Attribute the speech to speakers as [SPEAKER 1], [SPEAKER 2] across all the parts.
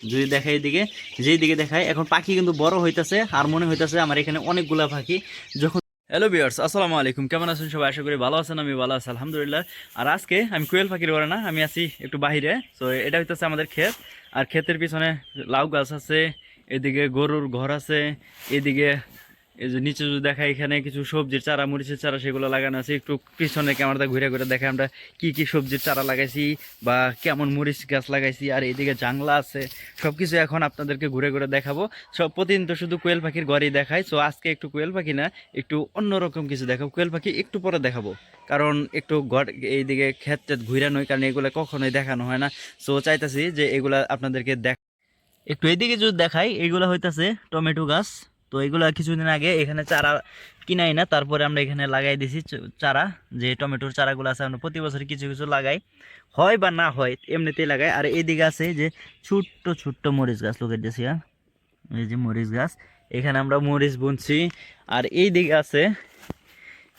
[SPEAKER 1] যদি দেখাই এদিকে, যেই দিকে দেখায় এখন পাখি কিন্তু বড় হইতেছে আর মনে হইতেছে আমার এখানে অনেকগুলা পাখি যখন হ্যালো বিয়ার্স আসসালামু আলাইকুম। কেমন আছেন সবাই? আশা করি ভালো আছেন, আমি ভালো আছি, আলহামদুলিল্লাহ। আর আজকে আমি কোয়েল পাখির ঘরে না, আমি আছি একটু বাহিরে। তো এটা হইতেছে আমাদের ক্ষেত। আর ক্ষেতের পিছনে লাউ গাছ আছে, এদিকে গরুর ঘর আছে, এদিকে এই যে নিচে যদি দেখা এখানে কিছু সবজির চারা, মরিচের চারা সেগুলো লাগানো আছে, একটু পিছনে ক্যামেরাটা ঘুরে ঘুরে দেখে আমরা কি কি সবজির চারা লাগাইছি বা কেমন মরিচ গাছ লাগাইছি, আর এদিকে জাংলা আছে সব কিছু এখন আপনাদেরকে ঘুরে ঘুরে দেখাবো। সব প্রতিদিন তো শুধু কোয়েল পাখির ঘরেই দেখায় সো আজকে একটু কোয়েল পাখি না, একটু অন্যরকম কিছু দেখাবো। কোয়েল পাখি একটু পরে দেখাবো, কারণ একটু ঘর এইদিকে ক্ষেত টেত ঘুরে নয়, কারণ এগুলো কখনোই দেখানো হয় না। সো চাইতেছি যে এগুলা আপনাদেরকে দেখ একটু এদিকে যদি দেখাই, এগুলো হইতাছে টমেটো গাছ। তো এগুলো কিছুদিন আগে এখানে চারা কিনাই না, তারপরে আমরা এখানে লাগাই দিছি চারা, যে টমেটোর চারাগুলো আছে, আমরা প্রতি বছর কিছু কিছু লাগাই। হয় বা না হয়, এমনিতেই লাগাই। আর এদিকে আছে যে ছোট্ট ছোট্ট মরিচ গাছ, লোকের দিয়েছি হ্যাঁ? এই যে মরিচ গাছ, এখানে আমরা মরিচ বুনছি। আর এই দিকে আছে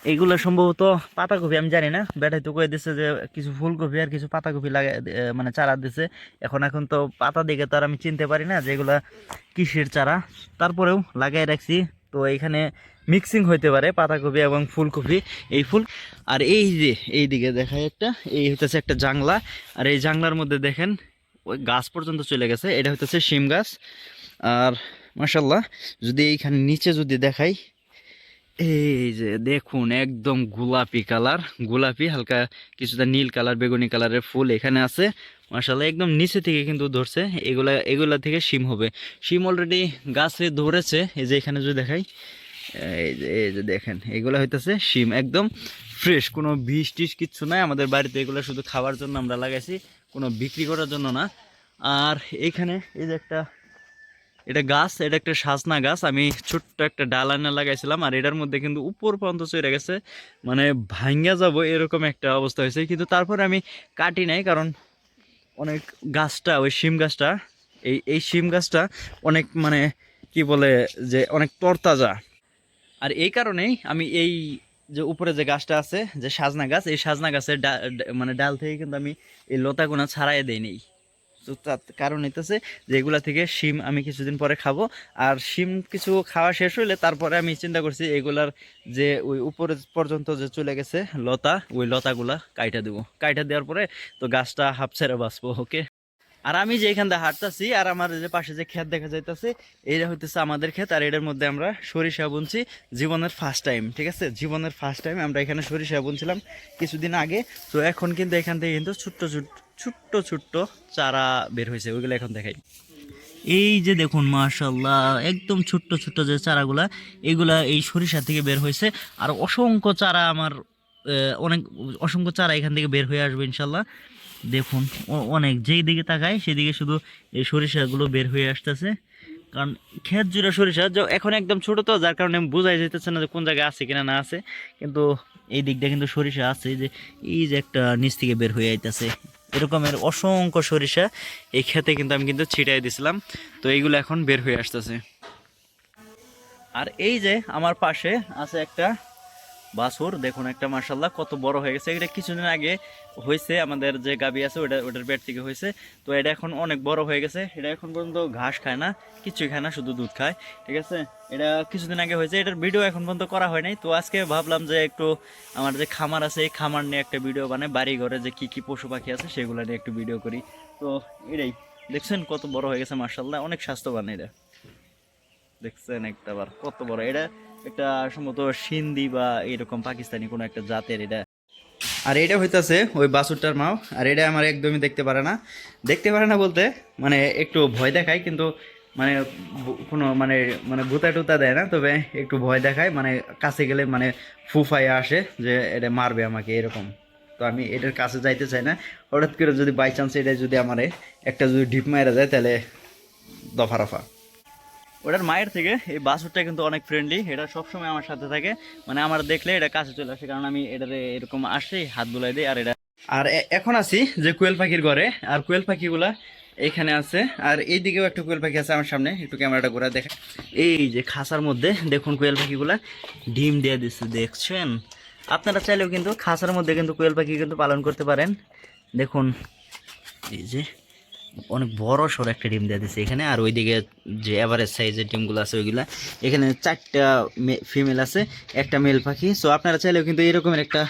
[SPEAKER 1] এগুলো সম্ভবত পাতাকপি, আমি জানি না। বেটাই তো কয়ে দিচ্ছে যে কিছু ফুলকপি আর কিছু পাতাকপি লাগাই মানে চারা দিছে। এখন এখন তো পাতা দিকে তো আর আমি চিনতে পারি না যেগুলা কিসের চারা। তারপরেও লাগাই রাখছি। তো এখানে মিক্সিং হইতে পারে পাতাকপি এবং ফুলকপি। এই ফুল আর এই যে, এই দিকে দেখায় একটা, এই হইতেছে একটা জাংলা। আর এই জাংলার মধ্যে দেখেন, ওই গাছ পর্যন্ত চলে গেছে। এটা হইতেছে শিম গাছ। আর মাসাল্লাহ যদি এইখানে নিচে যদি দেখাই এই যে দেখুন, একদম গোলাপি কালার, গোলাপি, হালকা কিছুটা নীল কালার, বেগুনি কালারের ফুল এখানে আছে। মাসাল্লাহ একদম নিচে থেকে কিন্তু ধরছে। এগুলা এগুলা থেকে শিম হবে। শিম অলরেডি গাছে ধরেছে। এই যে এখানে যদি দেখাই, এই যে এই যে দেখেন, এগুলা হইতেছে শিম। একদম ফ্রেশ, কোনো বিষ টিস কিচ্ছু নাই। আমাদের বাড়িতে এগুলো শুধু খাওয়ার জন্য আমরা লাগাইছি, কোনো বিক্রি করার জন্য না। আর এইখানে এই যে একটা এটা গাছ, এটা একটা সাজনা গাছ। আমি ছোট্ট একটা ডাল আনা লাগাইছিলাম আর এটার মধ্যে কিন্তু উপর পর্যন্ত চলে গেছে। মানে ভাঙ্গা যাব এরকম একটা অবস্থা হয়েছে। কিন্তু তারপরে আমি কাটি নাই কারণ অনেক গাছটা, ওই শিম গাছটা, এই এই শিম গাছটা অনেক মানে কি বলে যে অনেক তরতাজা। আর এই কারণেই আমি এই যে উপরে যে গাছটা আছে, যে সাজনা গাছ, এই সাজনা গাছের মানে ডাল থেকে কিন্তু আমি এই লতাগুনা ছাড়াই দেই নেই। কারণ হইতেছে যে এগুলা থেকে শিম আমি কিছুদিন পরে খাব। আর শিম কিছু খাওয়া শেষ হইলে তারপরে আমি চিন্তা করছি এগুলার যে ওই উপরে পর্যন্ত যে চলে গেছে লতা, ওই লতাগুলা কাইটা দেবো। কাইটা দেওয়ার পরে তো গাছটা হাফ ছেড়ে বাঁচবো, ওকে? আর আমি যে এখান দিয়ে হাঁটতেছি আর আমার যে পাশে যে ক্ষেত দেখা যাইতেছে, এইটা হইতেছে আমাদের ক্ষেত আর এটার মধ্যে আমরা সরিষা বুনছি। জীবনের ফার্স্ট টাইম ঠিক আছে? জীবনের ফার্স্ট টাইম আমরা এখানে সরিষা বুনছিলাম কিছুদিন আগে। তো এখন কিন্তু এখান থেকে কিন্তু ছোট্ট ছোট্ট ছোট্ট ছোট্ট চারা বের হয়েছে, ওইগুলো এখন দেখাই। এই যে দেখুন মাশাল্লাহ একদম ছোট্ট ছোট্ট যে চারাগুলা, এগুলা এই সরিষা থেকে বের হয়েছে। আর অসংখ্য চারা আমার অনেক, অসংখ্য চারা এখান থেকে বের হয়ে আসবে ইনশাল্লাহ দেখুন অনেক, যেই দিকে তাকায়, সেদিকে শুধু এই সরিষাগুলো বের হয়ে আসতেছে। কারণ ক্ষেত জুড়ে সরিষা, য- এখন একদম ছোট তো, যার কারণে বোঝাই যেতেছে না যে কোন জায়গায় আছে কিনা না আছে। কিন্তু এই দিকটা কিন্তু সরিষা আছে যে, এই যে একটা নিচ থেকে বের হয়ে আইতেছে। এরকমের অসংখ্য সরিষা। এই ক্ষেতে কিন্তু আমি কিন্তু ছিটাই দিছিলাম। তো এইগুলো এখন বের হয়ে আসতেছে। আর এই যে আমার পাশে আছে একটা বাছুর, দেখুন একটা মার্শাল্লাহ কত বড় হয়ে গেছে। এটা কিছুদিন আগে হয়েছে, আমাদের যে গাবি আছে, ওটা ওটার পেট থেকে হয়েছে। তো এটা এখন অনেক বড় হয়ে গেছে। এটা এখন পর্যন্ত ঘাস খায় না, কিছুই খায় না, শুধু দুধ খায়, ঠিক আছে? এটা কিছুদিন আগে হয়েছে, এটার ভিডিও এখন পর্যন্ত করা হয় নাই। তো আজকে ভাবলাম যে একটু আমার যে খামার আছে, এই খামার নিয়ে একটা ভিডিও বানাই বাড়ি ঘরে যে কি কি পশু পাখি আছে, সেগুলো নিয়ে একটু ভিডিও করি। তো এটাই, দেখছেন কত বড় হয়ে গেছে মার্শাল্লাহ অনেক স্বাস্থ্যবান এটা। দেখছেন একটা বার, কত বড়। এটা একটা সম্ভবত সিন্ধি বা এরকম পাকিস্তানি কোনো একটা জাতের এটা। আর এটা হইতাছে ওই বাসুরটার মাও, আর এটা আমার একদমই দেখতে পারে না। দেখতে পারে না বলতে মানে একটু ভয় দেখায়, কিন্তু মানে কোনো মানে মানে গুতা টুতা দেয় না, তবে একটু ভয় দেখায় মানে কাছে গেলে মানে ফুফাই আসে যে এটা মারবে আমাকে এরকম। তো আমি এটার কাছে যাইতে চাই না। হঠাৎ করে যদি বাই চান্স এটা যদি আমার একটা যদি ডিপ মারা যায় তাহলে দফা রফা। ওটার মায়ের থেকে এই বাছুরটা কিন্তু অনেক ফ্রেন্ডলি এটা সবসময় আমার সাথে থাকে। মানে আমার দেখলে এটা কাছে চলে আসে, কারণ আমি এটাতে এরকম আসে, হাত বুলাই দিই, আর এটা আর এখন আছি যে কোয়েল পাখির ঘরে, আর কোয়েল পাখিগুলা এখানে আছে। আর এই দিকেও একটা কোয়েল পাখি আছে আমার সামনে, একটু ক্যামেরাটা ঘোরা দেখে। এই যে খাসার মধ্যে দেখুন কোয়েল পাখিগুলা, ডিম দিয়ে দিচ্ছে দেখছেন? আপনারা চাইলেও কিন্তু খাসার মধ্যে কিন্তু কোয়েল পাখি কিন্তু পালন করতে পারেন। দেখুন, এই যে অনেক বড় সড়ো একটা ডিম দিয়ে দিছে এখানে। আর ওইদিকে যে এভারেজ সাইজের ডিমগুলো আছে ওইগুলা, এখানে চারটা ফিমেল আছে, একটা মেল পাখি। সো আপনারা চাইলেও কিন্তু এরকমের একটা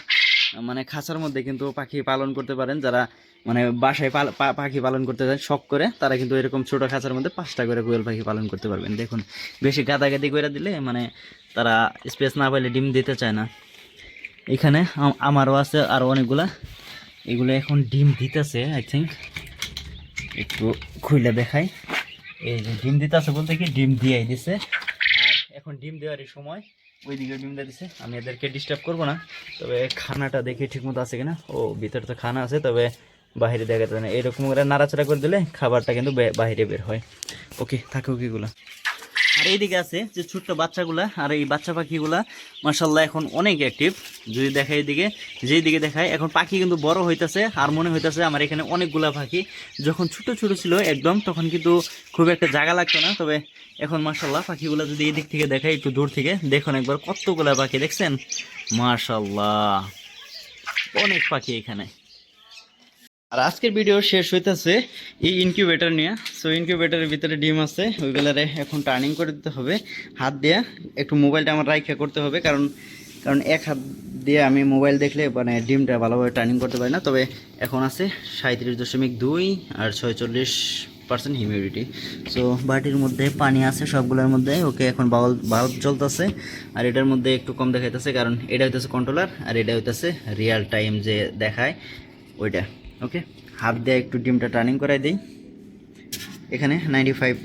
[SPEAKER 1] মানে খাঁচার মধ্যে কিন্তু পাখি পালন করতে পারেন। যারা মানে বাসায় পাখি পালন করতে চান শখ করে, তারা কিন্তু এরকম ছোট খাঁচার মধ্যে পাঁচটা করে কোয়েল পাখি পালন করতে পারবেন। দেখুন, বেশি গাদাগাদি করে দিলে মানে তারা স্পেস না পাইলে ডিম দিতে চায় না। এখানে আম- আমারও আছে আরও অনেকগুলা। এগুলো এখন ডিম দিতেছে আই থিঙ্ক একটু খুলে দেখাই। এই যে ডিম দিতেছে বলতে কি, ডিম দিয়েই দিছে। এখন ডিম দেওয়ারই সময়। ওইদিকে ডিম দিয়ে দিছে। আমি এদেরকে ডিস্টার্ব করব না। তবে খানাটা দেখি ঠিকমতো আছে কিনা। ও, ভিতরে তো খানা আছে, তবে বাহিরে দেখা যায় না। এরকম করে নাড়াচাড়া করে দিলে খাবারটা কিন্তু বাহিরে বের হয়। ওকে থাকে ওকেগুলো আর এইদিকে আছে যে ছোট্ট বাচ্চাগুলা আর এই বাচ্চা পাখিগুলা মার্শাল্লাহ এখন অনেক অ্যাক্টিভ যদি দেখায় এইদিকে যেই দিকে দেখায় এখন পাখি কিন্তু বড় হইতেছে, আর মনে হইতাছে আমার এখানে অনেকগুলা পাখি। যখন ছোট ছোট ছিল একদম, তখন কিন্তু খুব একটা জায়গা লাগতো না, তবে এখন মার্শাল্লাহ পাখিগুলো যদি এই দিক থেকে দেখায় একটু দূর থেকে, দেখুন একবার কতগুলা পাখি, দেখছেন? মার্শাল্লাহ অনেক পাখি এখানে। আর আজকের ভিডিও শেষ হইতেছে এই ইনকিউবেটার নিয়ে। সো ইনকিউবেটরের ভিতরে ডিম আছে ওইগুলারে এখন টার্নিং করে দিতে হবে। হাত দিয়ে একটু মোবাইলটা আমার রাইখা করতে হবে, কারণ কারণ এক হাত দিয়ে আমি মোবাইল দেখলে মানে ডিমটা ভালোভাবে টার্নিং করতে পারি না। তবে এখন আছে সাঁত্রিশ দশমিক দুই আর ছয়চল্লিশ পার্সেন্ট হিউমিডিটি সো বাটির মধ্যে পানি আছে সবগুলোর মধ্যে, ওকে এখন বাল্ব বাল্ব চলতেছে আর এটার মধ্যে একটু কম দেখাইতেছে, কারণ এটা হইতেছে কন্ট্রোলার আর এটা হইতেছে রিয়েল টাইম যে দেখায়, ওইটা। ওকে হাত দিয়ে একটু ডিমটা টার্নিং করাই দিই। এখানে নাইনটি ফাইভ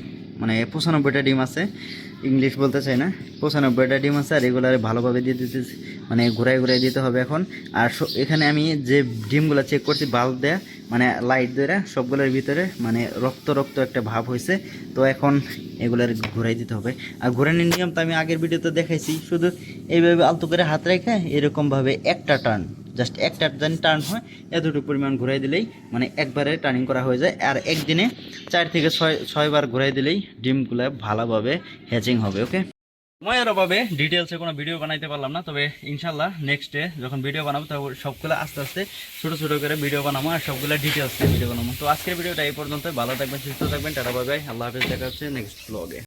[SPEAKER 1] মানে পঁচানব্বইটা ডিম আছে। ইংলিশ বলতে চাই না। পঁচানব্বইটা ডিম আছে আর এগুলার ভালোভাবে দিয়ে দিতে মানে ঘুরাই ঘুরাই দিতে হবে এখন। আর এখানে আমি যে ডিমগুলো চেক করছি বাল্ব দেয়া মানে লাইট দেয়া, সবগুলোর ভিতরে মানে রক্ত রক্ত একটা ভাব হয়েছে তো এখন এগুলার ঘুরাই দিতে হবে। আর ঘুরানোর নিয়ম তো আমি আগের ভিডিওতে দেখাইছি। শুধু এইভাবে আলতো করে হাত রেখে এরকমভাবে একটা টার্ন জাস্ট একটা জানি টার্ন হয়, এতটুকু পরিমাণ ঘুরাই দিলেই মানে একবারে টার্নিং করা হয়ে যায়। আর একদিনে চার থেকে ছয় ছয়বার ঘুরাই দিলেই ডিমগুলো ভালোভাবে হ্যাচিং হবে ওকে সময়ের অভাবে ডিটেলসে কোনো ভিডিও বানাইতে পারলাম না, তবে ইনশাল্লাহ নেক্সট ডে যখন ভিডিও বানাবো তখন সবগুলো আস্তে আস্তে ছোটো ছোটো করে ভিডিও বানাবো আর সবগুলো ডিটেলসে ভিডিও বানাবো। তো আজকের ভিডিওটা এই পর্যন্ত ভালো থাকবেন, সুস্থ থাকবেন। টাটা বাই বাই আল্লাহ হাফিজ। দেখা হচ্ছে নেক্সট ব্লগে